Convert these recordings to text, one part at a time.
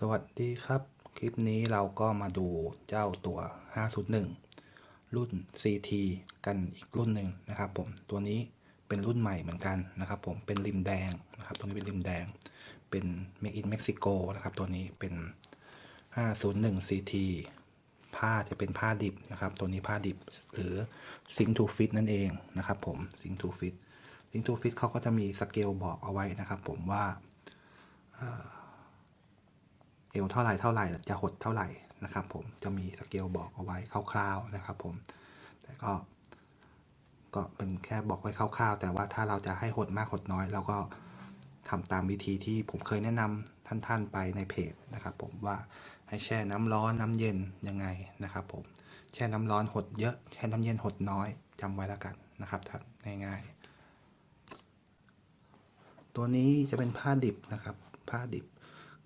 สวัสดีครับ คลิปนี้เราก็มาดูเจ้าตัว 501 รุ่น CT กันอีกรุ่นหนึ่งนะครับผม ตัวนี้เป็นรุ่นใหม่เหมือนกันนะครับผม เป็นริมแดงนะครับตัวนี้เป็นริมแดง เป็น Make in Mexico นะครับตัวนี้เป็น 501 CT ผ้าจะเป็นผ้าดิบนะครับ ตัวนี้ผ้าดิบหรือ Sing to Fit นั่นเองนะครับผม Sing to Fit Sing to Fit เขาก็จะมีสเกลบอกเอาไว้นะครับผมว่า เอวเท่าไหร่เท่าไหร่จะหดเท่าไหร่นะครับผมจะมีสเกลบอกเอาไว้คร่าวๆนะครับผมแต่ก็ ก็เป็นแค่บอกไว้คร่าวๆ แต่ว่าถ้าเราจะให้หดมากหดน้อยเราก็ทำตามวิธีที่ผมเคยแนะนำท่านๆไปในเพจนะครับผมว่าให้แช่น้ำร้อนน้ำเย็นยังไงนะครับผมแช่น้ำร้อนหดเยอะแช่น้ำเย็นหดน้อยจำไว้แล้วกันนะครับท่านง่ายๆตัวนี้จะเป็นผ้าดิบนะครับ ผ้าดิบ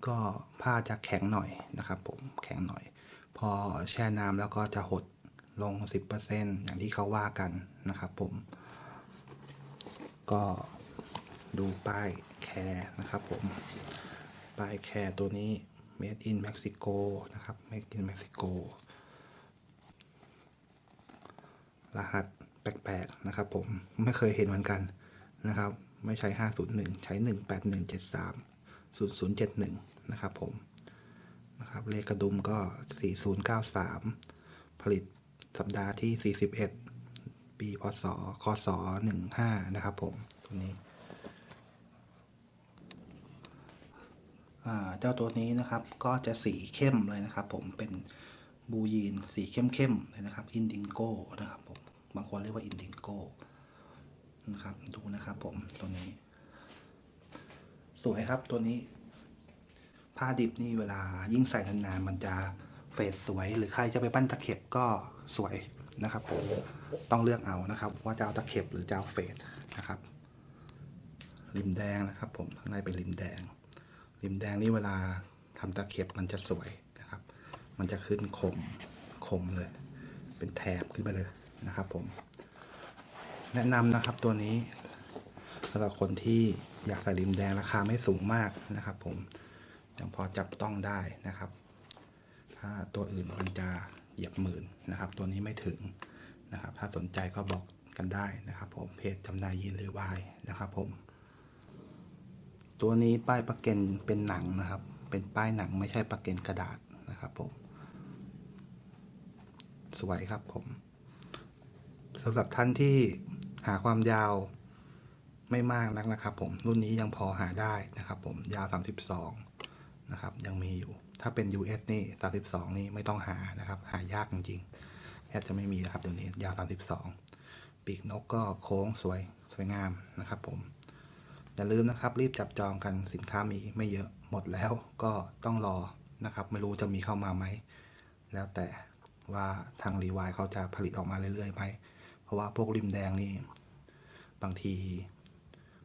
ก็ผ้าจะแข็งหน่อยนะครับผมแข็งหน่อย พอแช่น้ำแล้วก็จะหดลง 10%อย่างที่เขาว่ากันนะครับผม ก็ดูป้ายแคร์นะครับผม ป้ายแคร์ตัวนี้ made in Mexico นะครับ made in Mexico รหัสแปลกๆนะครับผม ไม่เคยเห็นเหมือนกันนะครับ ไม่ใช้ 501 ใช้ 18173 0071 นะครับผมนะครับเลขกระดุมก็ 4093 ผลิตสัปดาห์ที่ 41 ปีพศคศ15 นะครับผมตัวนี้เจ้าตัวนี้นะครับก็จะสีเข้มเลยนะครับ ผมเป็นบูยีนสีเข้มๆเลยนะครับอินดิงโก้นะครับผมบางคนเรียกว่าอินดิงโก้นะครับดูนะครับผมตัวนี้ สวยครับตัวนี้ ผ้าดิบนี่เวลายิ่งใส่นานๆมันจะเฟดสวย หรือใครจะไปปั้นตะเข็บก็สวยนะครับผมต้องเลือกเอานะครับ ว่าจะเอาตะเข็บหรือจะเอาเฟดนะครับริมแดงนะครับ ผมข้างในเป็นริมแดง ริมแดงนี่เวลาทำตะเข็บมันจะสวยนะครับ มันจะขึ้นคมคมเลย เป็นแถบขึ้นไปเลยนะครับ ผม แนะนำนะครับตัวนี้สำหรับคนที่ อยากใส่ริมแดงราคาไม่สูงมากนะครับ ผมยังพอจับต้องได้นะครับ ถ้าตัวอื่นมันจะเหยียบหมื่นนะครับ ตัวนี้ไม่ถึงนะครับ ถ้าสนใจก็บอกกันได้นะครับ ผมเพจจำหน่ายยีนหรือวายนะครับผม ตัวนี้ป้ายประเกันเป็นหนังนะครับ เป็นป้ายหนังไม่ใช่ประเกันกระดาษนะครับผม สวยครับผมสำหรับท่านที่หาความยาว ไม่มากนักนะครับ ผมรุ่นนี้ยังพอหาได้นะครับ ผมยาว 32 นะครับ ยังมีอยู่ ถ้าเป็น US นี่ 32 นี่ไม่ต้องหานะครับ หายากจริงๆแทบจะไม่มีนะครับเดี๋ยวนี้ยาว 32 ปีกนกก็โค้งสวยสวยงามนะครับ ผม อย่าลืมนะครับ รีบจับจองกันสินค้ามีไม่เยอะหมดแล้วก็ต้องรอนะครับ ไม่รู้จะมีเข้ามาไหม แล้วแต่ว่าทางรีวายเขาจะผลิตออกมาเรื่อยๆไหมเพราะว่าพวกริมแดงนี่บางที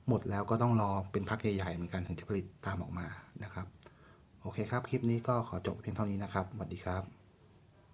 หมดแล้วก็ต้องรอเป็นพักใหญ่ๆเหมือนกันถึงจะผลิตตามออกมานะครับ โอเคครับ คลิปนี้ก็ขอจบเพียงเท่านี้นะครับสวัสดีครับ